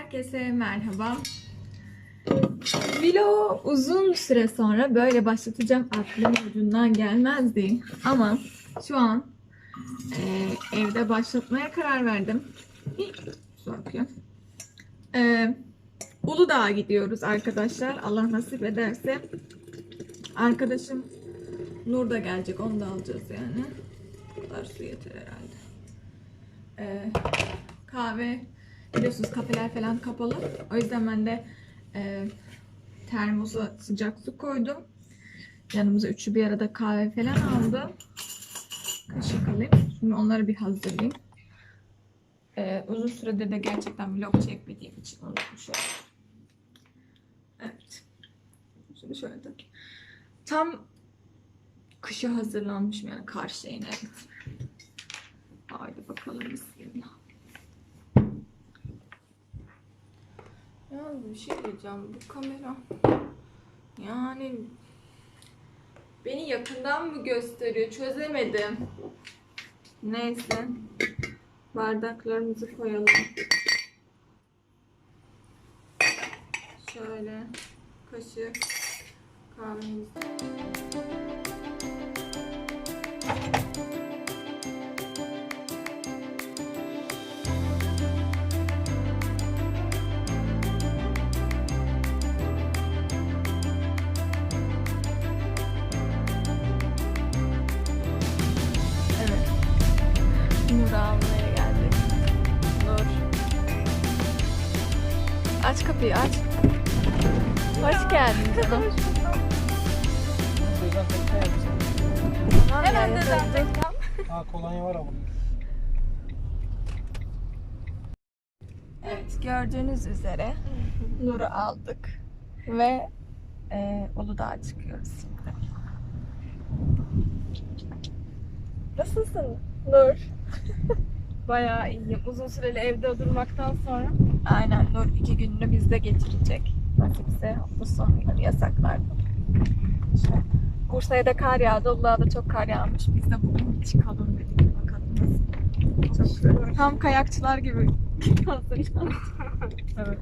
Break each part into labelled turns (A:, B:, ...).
A: Herkese merhaba. Vlog uzun süre sonra böyle başlatacağım aklımın ucundan gelmezdi. Ama şu an e, evde başlatmaya karar verdim. E, Uludağ'a gidiyoruz arkadaşlar. Allah nasip ederse. Arkadaşım Nur da gelecek. Onu da alacağız yani. Bu kadar su yeter herhalde. E, kahve biliyorsunuz kafeler falan kapalı. O yüzden ben de e, termosa sıcak su koydum. Yanımıza üçü bir arada kahve falan aldım. Kaşık alayım. Şimdi onları bir hazırlayayım. E, uzun süredir de gerçekten vlog çekmediğim için unutmuşum. Evet. Şimdi şöyle takayım. Tam kışa hazırlanmışım yani karşıya evet. Haydi bakalım bismillah. Ya bir şey diyeceğim bu kamera yani beni yakından mı gösteriyor çözemedim. Neyse bardaklarımızı koyalım. Şöyle kaşık kahvemizi. Hoş geldin canım. Hemen dezenfektan.
B: Ha kolonya var ama.
A: Evet gördüğünüz üzere Nur'u aldık ve e, Uludağ'a çıkıyoruz şimdi. Nasılsın Nur?
C: Bayağı iyiyim. Uzun süreli evde durmaktan sonra.
A: Aynen Nur iki gününü bizde geçirecek. Nasipse hafta sonları yasaklarda. İşte Bursa'ya da kar yağdı. Uludağ'da çok kar yağmış. Biz de bugün çıkalım dedik. Bakalım nasıl. Çok güzel. Tam kayakçılar gibi hazırlandık.
C: Evet.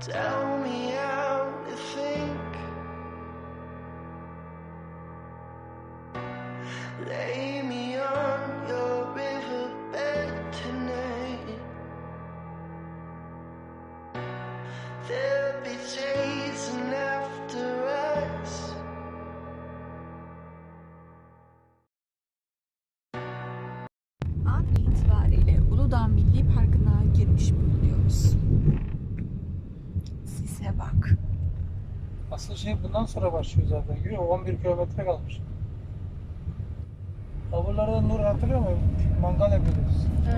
D: Tell me how to think.
B: Sonra başlıyor zaten. Musun? 11 kilometre kalmış. Öbürlerde Nur hatırlıyor musun? Mangal yapıyorduk. He?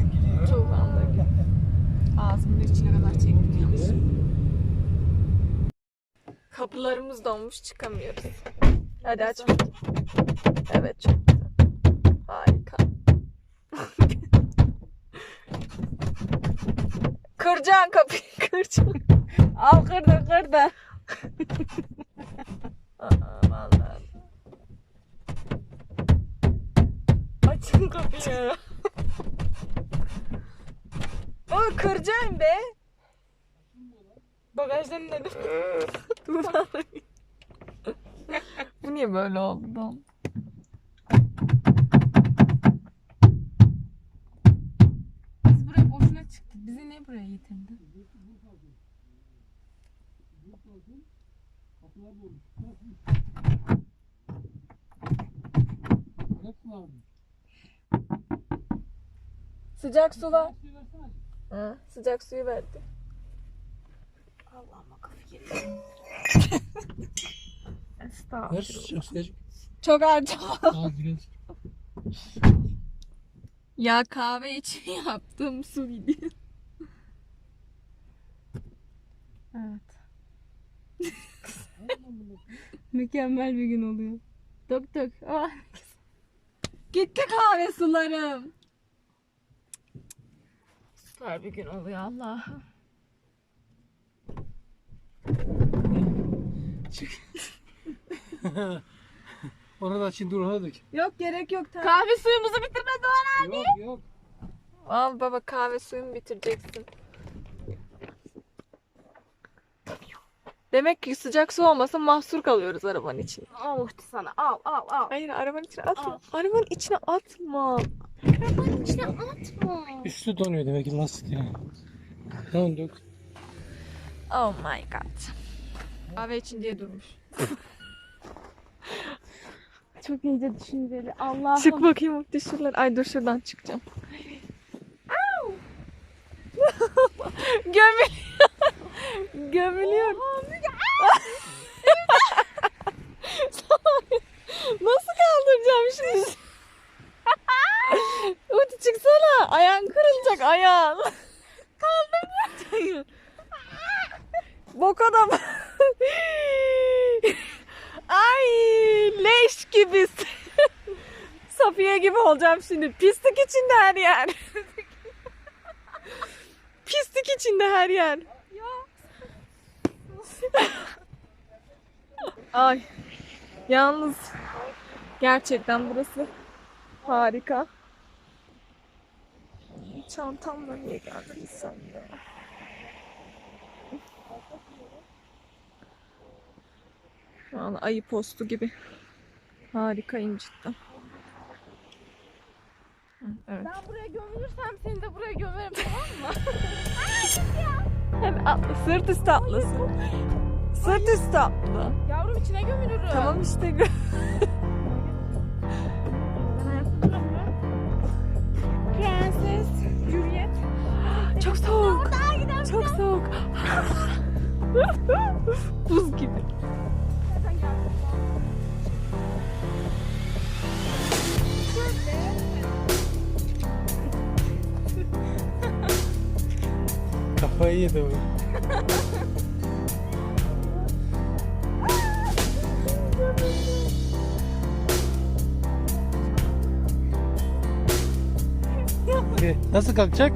B: Gidiyor.
A: Çok anladım. Ağzımın içine kadar çektim yanlış. Kapılarımız donmuş çıkamıyoruz. Hadi aç. Evet çok güzel. Harika. Kıracaksın kapıyı kıracaksın.
C: Al kırdı kırdı.
A: Vallahi. Açın kapıyı. Aa, kıracaksın be. Bagajdan dedim. Dur. Bu niye böyle oldu? lan?
C: Biz buraya boşuna çıktık. Bizi ne buraya getirdi?
A: Sıcak su var. Ha, sıcak suyu verdi. Allah'ıma kafa geliyor.
B: Ver
A: Estağfurullah.
B: sıcak sıcak.
A: Çok harcama. Ya kahve için yaptığım su gidiyor.
C: Evet. Mükemmel bir gün oluyor. Dök dök. Ah.
A: Gitti kahve sularım. Süper bir gün oluyor Allah'ım.
B: Onu da şimdi ona dök.
A: Yok gerek yok. Tamam.
C: Kahve suyumuzu bitirme Doğan abi.
B: Yok yok.
A: Al baba kahve suyumu bitireceksin. Demek ki sıcak su olmasa mahsur kalıyoruz arabanın içinde.
C: Al sana al al al.
A: Hayır arabanın içine atma. Arabanın içine atma.
C: İçine atma.
B: Üstü donuyor demek ki lastik yani. Tamam dök.
A: Oh my god. Kahve için diye durmuş.
C: Çok iyice düşünceli. Allah'ım.
A: Çık bakayım dışarılar. Ay dur şuradan çıkacağım. Gömülüyor. Gömülüyor. Nasıl kaldıracağım şimdi? Uti çıksana. Ayağın kırılacak ayağın. Kaldır. Boka da Ay leş gibi. Safiye gibi olacağım şimdi. Pislik içinde her yer. Pislik içinde her yer. Ay. Yalnız gerçekten burası harika. Çantamla niye geldin sen ya? Şu an ayı postu gibi. Cidden. Hı, Evet.
C: Ben buraya gömülürsem seni de buraya gömerim tamam mı?
A: Hadi atla. Sırt üstü atlasın. Sırt üstü atla.
C: Yavrum içine gömülürüm.
A: Tamam işte.
B: Kafayı yedi. Ee, Nasıl kalkacak?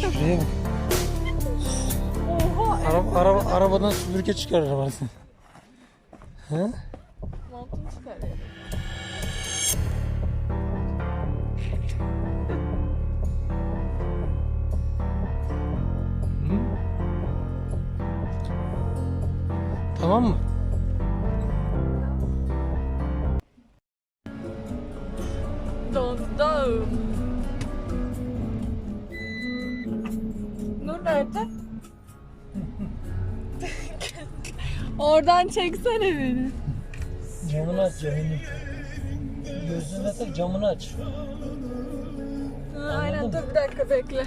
B: Şuraya bak. Araba, araba, arabadan süpürge çıkar arabasını. He?
A: Montunu çıkarıyorum.
B: Tamam mı?
A: Dondum. Nur nerede? Oradan çeksene beni.
B: Camını aç camını. Gözünü tak camını aç.
A: Ha, aynen dur bir dakika bekle.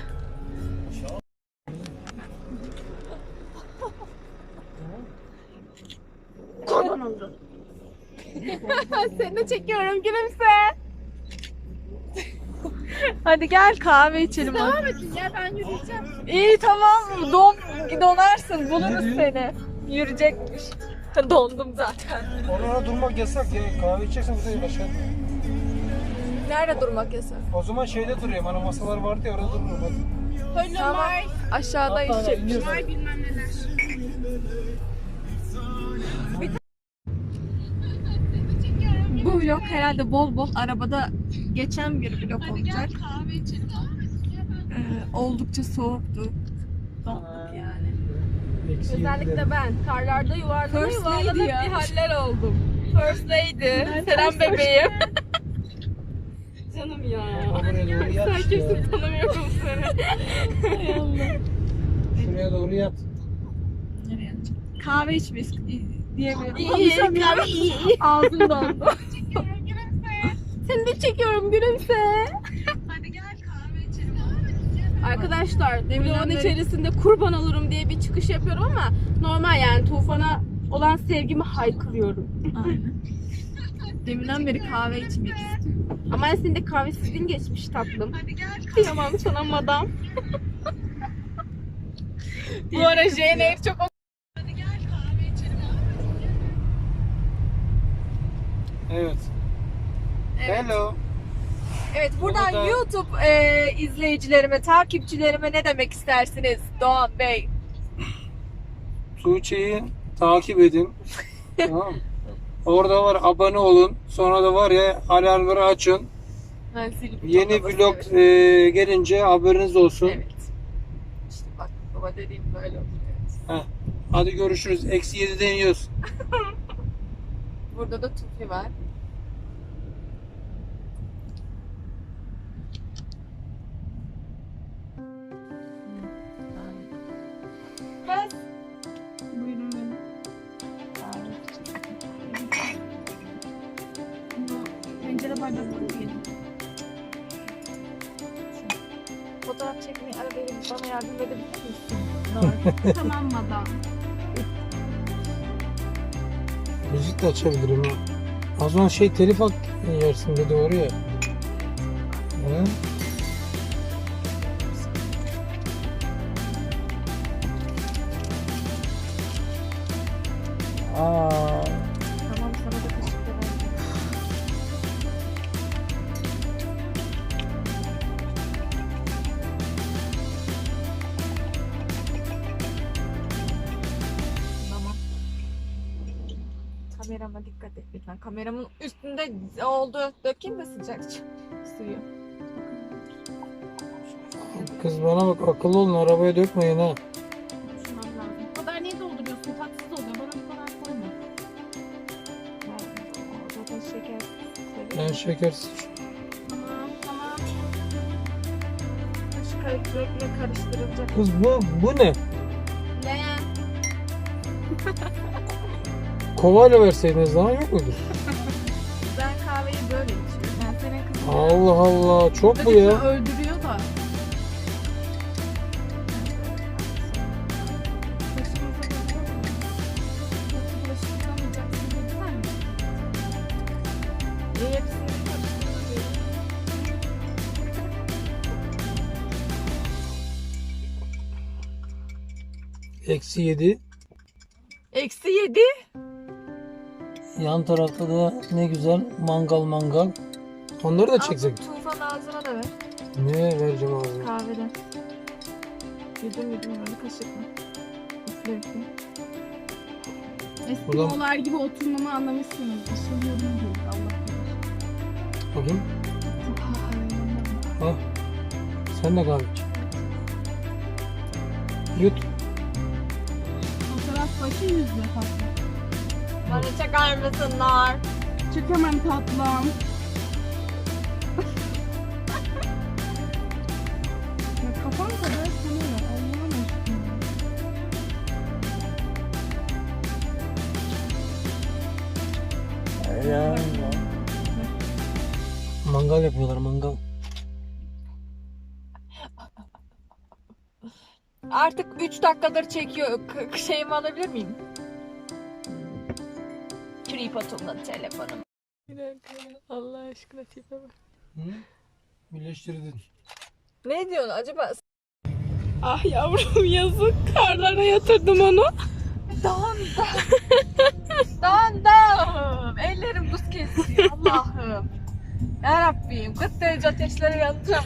C: Seni de çekiyorum gülümse.
A: Hadi gel kahve içelim.
C: Devam edin ya ben yürüyeceğim.
A: İyi tamam don donarsın buluruz seni. Yürüyecekmiş. Dondum zaten.
B: Orada durmak yasak ya. Kahve içeceksen burada başka.
A: Nerede durmak yasak?
B: O zaman şeyde duruyor. Hani masalar vardı ya orada durmuyor. Bak.
A: Tamam. Aşağıda içecekmiş.
C: Bilmem neler.
A: Bu vlog herhalde bol bol arabada geçen bir vlog olacak. Ee, oldukça soğuktu. Donduk yani.
C: Özellikle ben karlarda
A: lady
C: bir haller oldum. First lady. Selam bebeğim. Canım ya. Sen kimsin tanımıyorum seni.
B: Şuraya doğru yat.
A: Kahve içmek diyemiyorum.
C: İyi, kahve iyi.
A: Ağzım dondu.
C: Çekiyorum gülümse. Arkadaşlar vlogun içerisinde kurban olurum diye bir çıkış yapıyorum ama normal yani Tufan'a olan sevgimi haykırıyorum.
A: Aynen. Deminden beri kahve içmek istiyorum.
C: Ama senin de kahvesizliğin geçmiş tatlım. Kıyamam sana madam. Bu ara Jane çok
B: Evet. Hello.
A: Evet buradan
B: Burada-
A: YouTube e, izleyicilerime, takipçilerime ne demek istersiniz Doğan Bey?
B: Tuğçe'yi takip edin. tamam? Orada var abone olun. Sonra da var ya alarmları açın.
A: Ben
B: Yeni vlog e, gelince haberiniz olsun.
A: Evet. İşte bak baba dediğim böyle oluyor.
B: Heh. Hadi görüşürüz. Eksi 7'den yiyoruz.
A: Burada da tufi var.
B: Açabilirim. O zaman şey telif hak yersin dedi oraya. He?
A: Dikkat et lütfen. Kameramın üstünde oldu. Dökeyim mi sıcak suyu?
B: kız bana bak akıllı olun arabaya dökmeyin ha.
C: Konuşmam lazım. Bu kadar niye dolduruyorsun? Tatsız oluyor. Bana bu kadar koyma.
A: Ben zaten şeker
B: Ben şekersiz.
C: Tamam tamam.
A: Şu karıştırılacak.
B: Kız bu bu ne? Kovayla verseydiniz daha yok muydu?
A: Ben kahveyi böyle içiyorum. Ben senin kızın.
B: Allah Allah çok bu ya.
C: öldürüyor da.
B: Eksi 7.
A: Eksi yedi.
B: Yan tarafta da ne güzel mangal mangal. Onları da çeksek.
A: Tufan ağzına da ver.
B: Ne vereceğim ağzına?
A: Kahveden. Yudum yudum böyle kaşıkla. Üfle üfle.
C: Eskimolar gibi oturmamı anlamışsınız. Aşılıyorum diyor. Allah bilir.
B: Bakayım. Ha. Sen de kahve iç. Yut.
C: Fotoğraf başı yüzde tatlı.
A: Bana çakar mısınlar?
C: Çık hemen tatlım. ya kafam kadar sanıyor. Allah'ım aşkına.
B: Ya. Mangal yapıyorlar mangal.
A: Artık 3 dakikadır çekiyor. K- şeyimi alabilir miyim? Tripodumla telefonum. Bir dakika Allah aşkına tipe bak.
B: Hı? Birleştirdin.
A: Ne diyorsun acaba?
C: Ah yavrum yazık. Karlara yatırdım onu.
A: Dondu. Dondum. Ellerim buz kesiyor Allah'ım. Ya Rabbim 40 derece ateşlere yanacağım.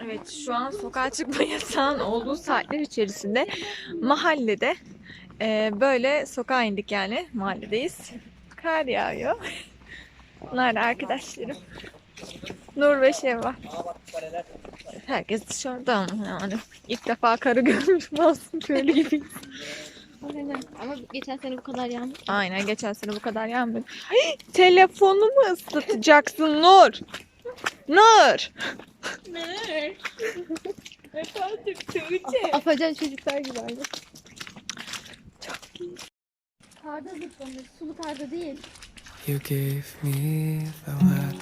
A: Evet şu an sokağa çıkma yasağın olduğu saatler içerisinde mahallede e, böyle sokağa indik yani mahalledeyiz. Kar yağıyor. Bunlar da arkadaşlarım. Nur ve Şevval. Herkes dışarıda yani ilk defa karı görmüşüm aslında köylü gibi.
E: Ama geçen sene bu kadar yağmur.
A: Aynen geçen sene bu kadar yağmur. Ay, Telefonumu ıslatacaksın Nur. Nur.
E: Afacan çocuklar gibi aynı. Karda zıplanır. Sulu karda değil.
F: You gave me the word.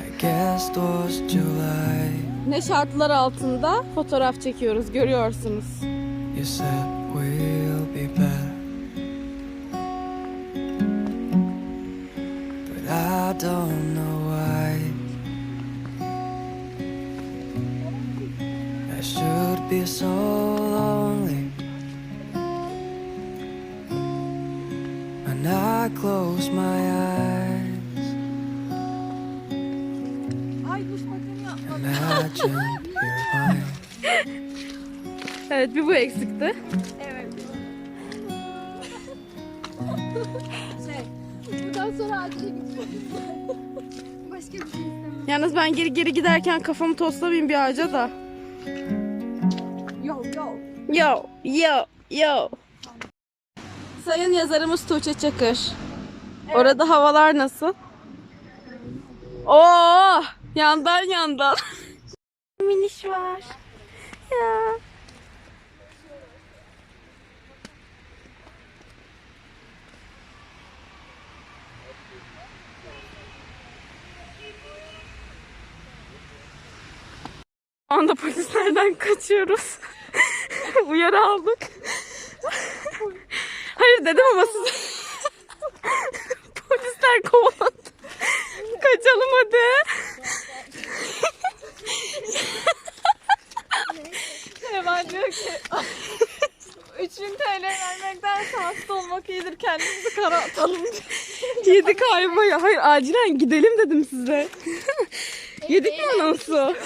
F: I guess it was July.
C: Ne şartlar altında fotoğraf çekiyoruz görüyorsunuz.
F: You said we'll be be so lonely. When I close my eyes. İmagine you're mine.
C: Evet bir bu eksikti.
E: Bundan sonra acile gitmek. Başka bir şey istemem.
C: Yalnız ben geri geri giderken kafamı toslamayayım bir ağaca da.
E: Yo yo.
C: Yo. Sayın yazarımız Tuğçe Çakır. Orada havalar nasıl? Oo, yandan yandan. Miniş var. Ya. Şu anda polislerden kaçıyoruz. Uyarı aldık. Hayır dedim ama siz... Polisler kovaladı. Kaçalım hadi.
A: Hemen diyor ki 3000 TL vermekten hasta olmak iyidir kendimizi kara atalım.
C: Yedik ayvayı. Hayır acilen gidelim dedim size. Yedik mi anonsu?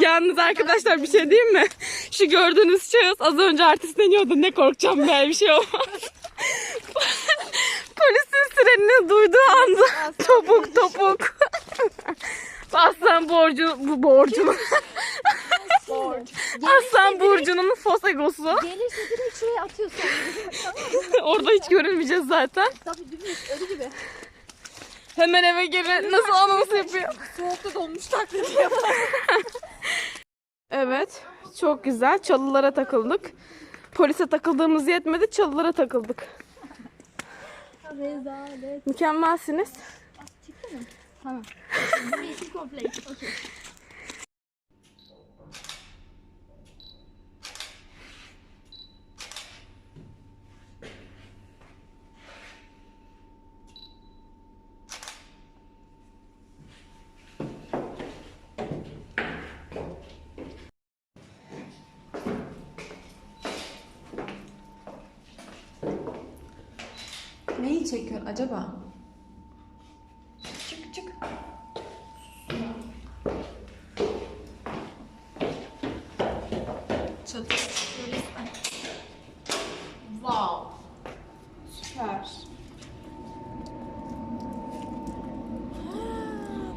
C: Yalnız arkadaşlar bir şey diyeyim mi? Şu gördüğünüz şahıs az önce artistleniyordu. Ne korkacağım be bir şey olmaz. Polisin sirenini duyduğu anda topuk topuk. Aslan borcu bu borcunun. Aslan burcunun fosegosu.
E: Gelirse direkt şuraya atıyorsun.
C: Orada hiç görünmeyeceğiz zaten.
E: Tabii dümdüz ölü gibi.
C: Hemen eve geri nasıl anons yapıyor?
A: Soğukta donmuş taklidi yapar.
C: Evet. Çok güzel. Çalılara takıldık. Polise takıldığımız yetmedi. Çalılara takıldık.
E: Rezalet.
C: Mükemmelsiniz.
E: Çıktı mı? Tamam. Complete. Okey.
A: Neyi çekiyor acaba? Çık çık. Çatı. Wow. Süper.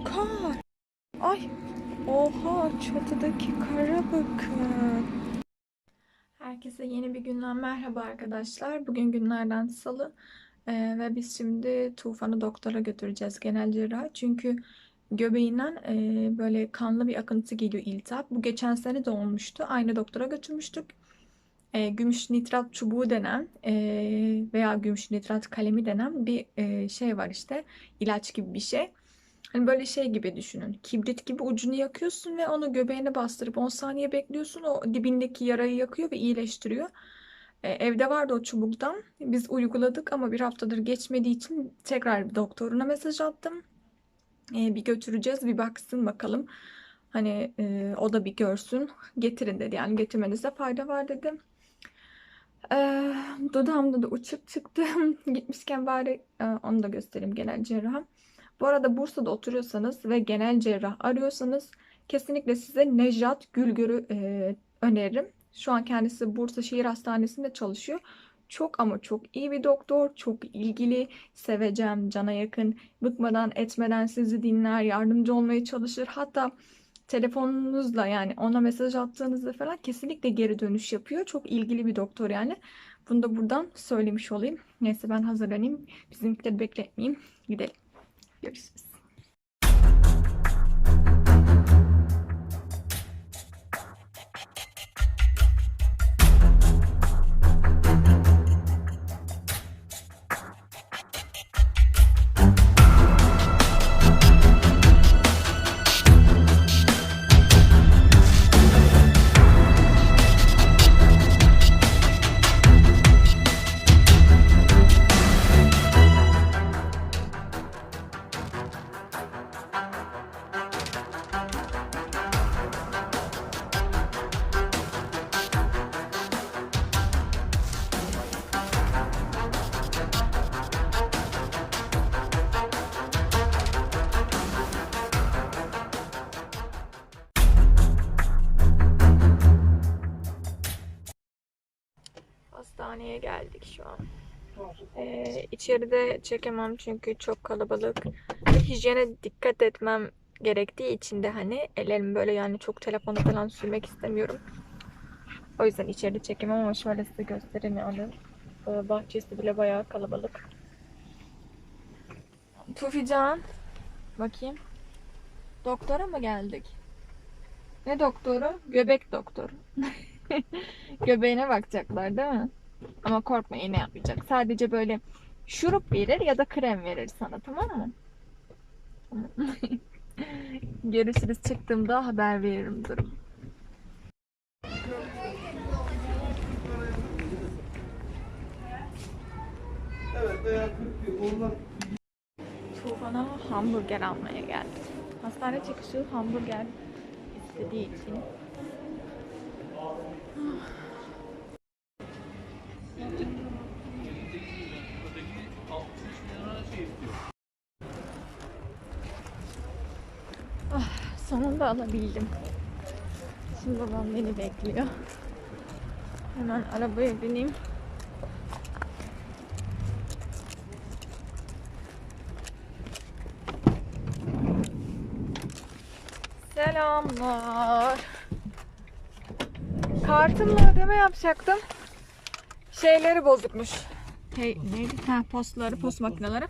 A: Kar. Ay. Oha çatıdaki kara bakın. Herkese yeni bir günden merhaba arkadaşlar. Bugün günlerden salı Ee, ve biz şimdi Tufan'ı doktora götüreceğiz genel cerrah. Çünkü göbeğinden e, böyle kanlı bir akıntı geliyor iltihap. Bu geçen sene de olmuştu. Aynı doktora götürmüştük. E, gümüş nitrat çubuğu denen e, veya gümüş nitrat kalemi denen bir e, şey var işte. ilaç gibi bir şey. Hani böyle şey gibi düşünün. Kibrit gibi ucunu yakıyorsun ve onu göbeğine bastırıp 10 saniye bekliyorsun. O dibindeki yarayı yakıyor ve iyileştiriyor. E, Evde vardı o çubuktan. Biz uyguladık ama bir haftadır geçmediği için tekrar doktoruna mesaj attım. E, bir götüreceğiz, bir baksın bakalım. Hani e, o da bir görsün. Getirin dedi. Yani getirmenizde fayda var dedi. E, dudağımda da uçuk çıktı. Gitmişken bari onu da göstereyim genel cerrah. Bu arada Bursa'da oturuyorsanız ve genel cerrah arıyorsanız kesinlikle size Nejat Gülgör'ü e, öneririm. Şu an kendisi Bursa Şehir Hastanesi'nde çalışıyor. Çok ama çok iyi bir doktor, çok ilgili, sevecen, cana yakın, bıkmadan etmeden sizi dinler, yardımcı olmaya çalışır. Hatta telefonunuzla yani ona mesaj attığınızda falan kesinlikle geri dönüş yapıyor. Çok ilgili bir doktor yani. Bunu da buradan söylemiş olayım. Neyse ben hazırlanayım. Bizimkileri bekletmeyeyim. Gidelim. Görüşürüz. Eczaneye geldik şu an. Ee, içeride çekemem çünkü çok kalabalık. Hijyene dikkat etmem gerektiği için de hani ellerimi böyle yani çok telefonu falan sürmek istemiyorum. O yüzden içeride çekemem ama şöyle size göstereyim yani. Ee, bahçesi bile bayağı kalabalık. Tufican. Bakayım. Doktora mı geldik? Ne doktoru? Göbek doktoru. Göbeğine bakacaklar değil mi? Ama korkma iğne yapmayacak. Sadece böyle şurup verir ya da krem verir sana tamam mı? Görüşürüz çıktığımda haber veririm durum. Tufan'a hamburger almaya geldim. Hastane çıkışı hamburger istediği için. Ah, sonunda alabildim. Şimdi babam beni bekliyor. Hemen arabaya bineyim. Selamlar. Kartımla ödeme yapacaktım. Şeyleri bozukmuş. Hey, neydi? Ha, postları, post makineleri.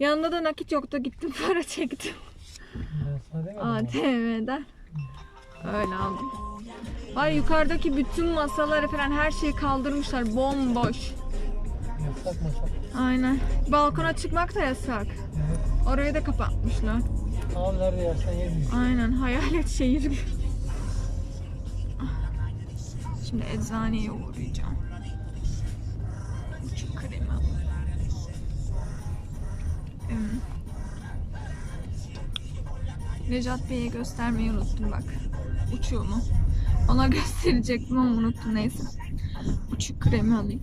A: Yanında da nakit yoktu. Gittim para çektim. ATM'den. Öyle aldım. Var yukarıdaki bütün masaları falan her şeyi kaldırmışlar. Bomboş.
B: Yasak masak.
A: Aynen. Balkona çıkmak da yasak.
B: Evet.
A: Orayı da kapatmışlar.
B: Al nerede yersen ye diyor.
A: Aynen hayalet şehir gibi. Şimdi eczaneye uğrayacağım. Necat Bey'e göstermeyi unuttum bak. Uçuğumu. Ona gösterecektim ama unuttum neyse. Uçuk kremi alayım.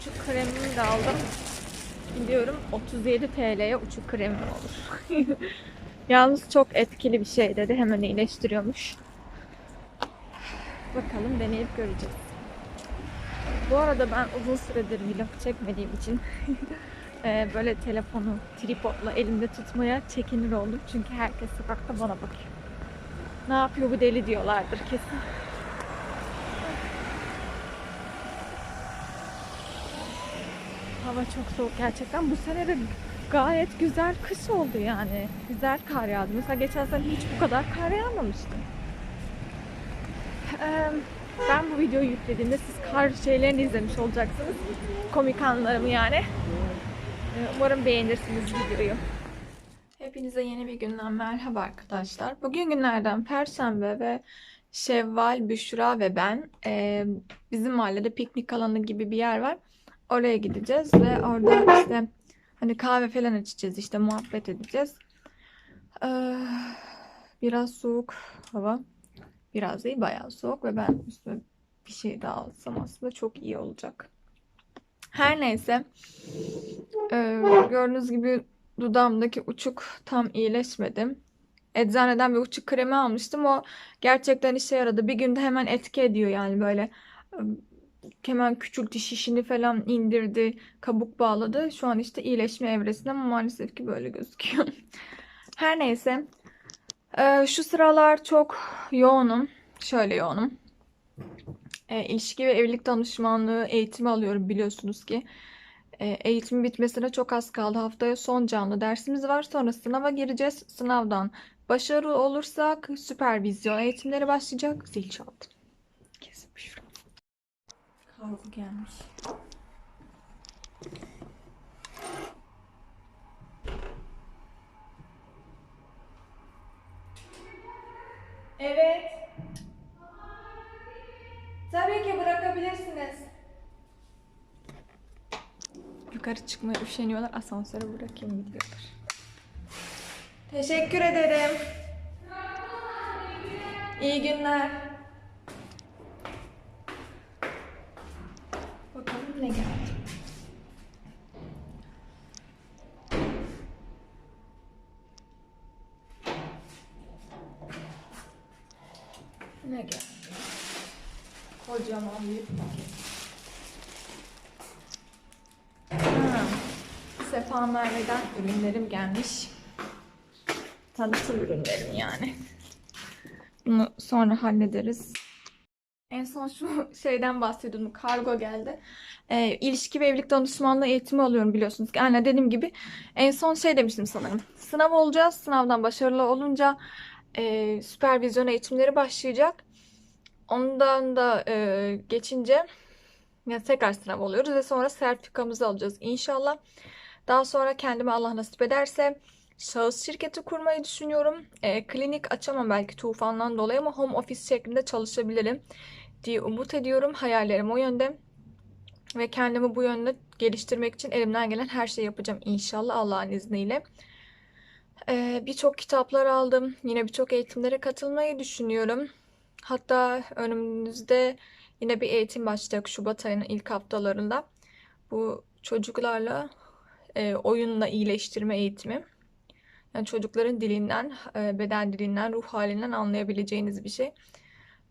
A: Uçuk kremimi de aldım. Gidiyorum 37 TL'ye uçuk kremim olur. Yalnız çok etkili bir şey dedi. Hemen iyileştiriyormuş. Bakalım deneyip göreceğiz. Bu arada ben uzun süredir vlog çekmediğim için eee, böyle telefonu tripodla elimde tutmaya çekinir oldum. Çünkü herkes sokakta bana bakıyor. Ne yapıyor bu deli diyorlardır kesin. Hava çok soğuk gerçekten. Bu sene de gayet güzel kış oldu yani. Güzel kar yağdı. Mesela geçen sene hiç bu kadar kar yağmamıştı. Eee, ben bu videoyu yüklediğimde siz kar şeylerini izlemiş olacaksınız. Komik anlarımı yani. Eee, Umarım beğenirsiniz videoyu. Hepinize yeni bir günden merhaba arkadaşlar. Bugün günlerden Perşembe ve Şevval, Büşra ve ben eee, bizim mahallede piknik alanı gibi bir yer var. Oraya gideceğiz ve orada işte hani kahve falan içeceğiz işte muhabbet edeceğiz. Ee, biraz soğuk hava. Biraz değil bayağı soğuk ve ben üstüme bir şey daha alsam aslında çok iyi olacak. Her neyse. Ee, gördüğünüz gibi dudağımdaki uçuk tam iyileşmedi. Eczaneden bir uçuk kremi almıştım. O gerçekten işe yaradı. Bir günde hemen etki ediyor yani böyle hemen küçültü şişini falan indirdi, kabuk bağladı. Şu an işte iyileşme evresinde ama maalesef ki böyle gözüküyor. Her neyse. Ee, şu sıralar çok yoğunum. Şöyle yoğunum. Ee, ilişki ve evlilik danışmanlığı eğitimi alıyorum biliyorsunuz ki. Ee, eğitimin bitmesine çok az kaldı. Haftaya son canlı dersimiz var. Sonra sınava gireceğiz. Sınavdan başarılı olursak süpervizyon eğitimleri başlayacak. Zil çaldı. Kesin bir Kargo gelmiş. Evet. Tabii ki bırakabilirsiniz. Yukarı çıkmaya üşeniyorlar. Asansöre bırakayım gidiyorlar. Teşekkür ederim. İyi günler. Bakalım ne geldi. Ne geldi? Kocaman bir paket. Ha, Sefa Merve'den ürünlerim gelmiş. Tanıtım ürünlerim yani. Bunu sonra hallederiz. En son şu şeyden bahsediyordum. Kargo geldi. Ee, ilişki ve evlilik danışmanlığı eğitimi alıyorum biliyorsunuz. Yani dediğim gibi en son şey demiştim sanırım. Sınav olacağız. Sınavdan başarılı olunca e, süpervizyon eğitimleri başlayacak. Ondan da e, geçince yani tekrar sınav oluyoruz ve sonra sertifikamızı alacağız inşallah. Daha sonra kendime Allah nasip ederse şahıs şirketi kurmayı düşünüyorum. E, klinik açamam belki tufandan dolayı ama home office şeklinde çalışabilirim diye umut ediyorum. Hayallerim o yönde. Ve kendimi bu yönde geliştirmek için elimden gelen her şeyi yapacağım inşallah Allah'ın izniyle. Ee, birçok kitaplar aldım. Yine birçok eğitimlere katılmayı düşünüyorum. Hatta önümüzde yine bir eğitim başlayacak Şubat ayının ilk haftalarında. Bu çocuklarla e, oyunla iyileştirme eğitimi. Yani çocukların dilinden, e, beden dilinden, ruh halinden anlayabileceğiniz bir şey.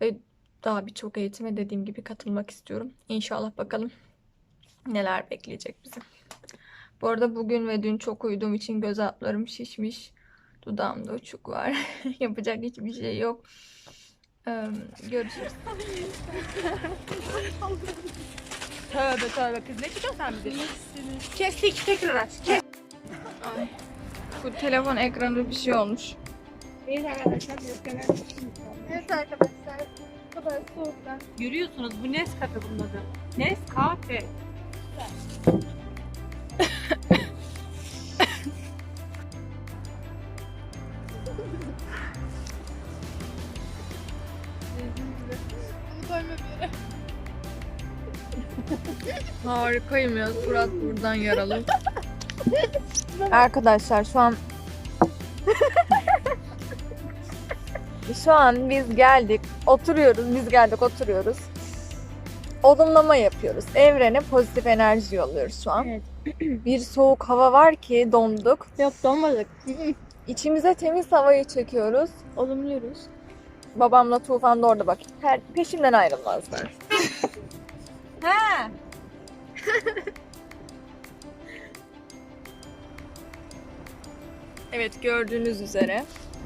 A: Ve daha birçok eğitime dediğim gibi katılmak istiyorum. İnşallah bakalım neler bekleyecek bizi. Bu arada bugün ve dün çok uyuduğum için göz altlarım şişmiş. Dudağımda uçuk var. Yapacak hiçbir şey yok. Ee, görüşürüz.
C: Tövbe tövbe kız ne çıkıyorsun sen bize? Kestik tekrar aç. Kes.
A: Bu telefon ekranı bir şey olmuş.
E: Evet arkadaşlar. Bu kadar soğuktan.
C: Görüyorsunuz bu Nescafe bunun adı. Nescafe.
A: Harikayım ya. Surat buradan yaralı. Arkadaşlar şu an şu an biz geldik. Oturuyoruz. Biz geldik oturuyoruz. Olumlama yapıyoruz. Evrene pozitif enerji yolluyoruz şu an.
C: Evet.
A: Bir soğuk hava var ki donduk.
C: Yok donmadık.
A: İçimize temiz havayı çekiyoruz.
C: Olumluyoruz.
A: Babamla Tufan da orada bak. Her, peşimden ayrılmazlar. He. evet gördüğünüz üzere.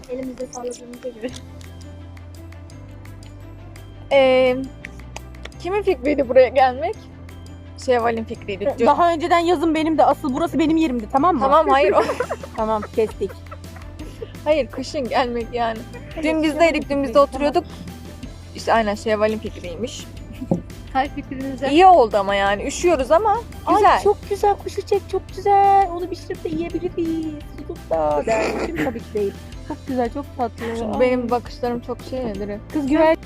E: Elimizde salladığımıza göre.
A: Ee, kimin fikriydi buraya gelmek? Şevval'in fikriydi.
C: Daha önceden yazın benim de asıl burası benim yerimdi tamam mı?
A: Tamam hayır o.
C: Tamam kestik.
A: hayır kışın gelmek yani. Dün bizdeydik, dün bizde oturuyorduk. İşte aynen Şevval'in fikriymiş.
E: Her fikrinize.
A: İyi oldu ama yani. Üşüyoruz ama güzel.
C: Ay çok güzel kuşu çek çok güzel. Onu pişirip de yiyebiliriz. Tutup da dermişim tabii ki değil. Çok güzel çok tatlı.
A: Benim bakışlarım çok şey nedir?
C: Kız güven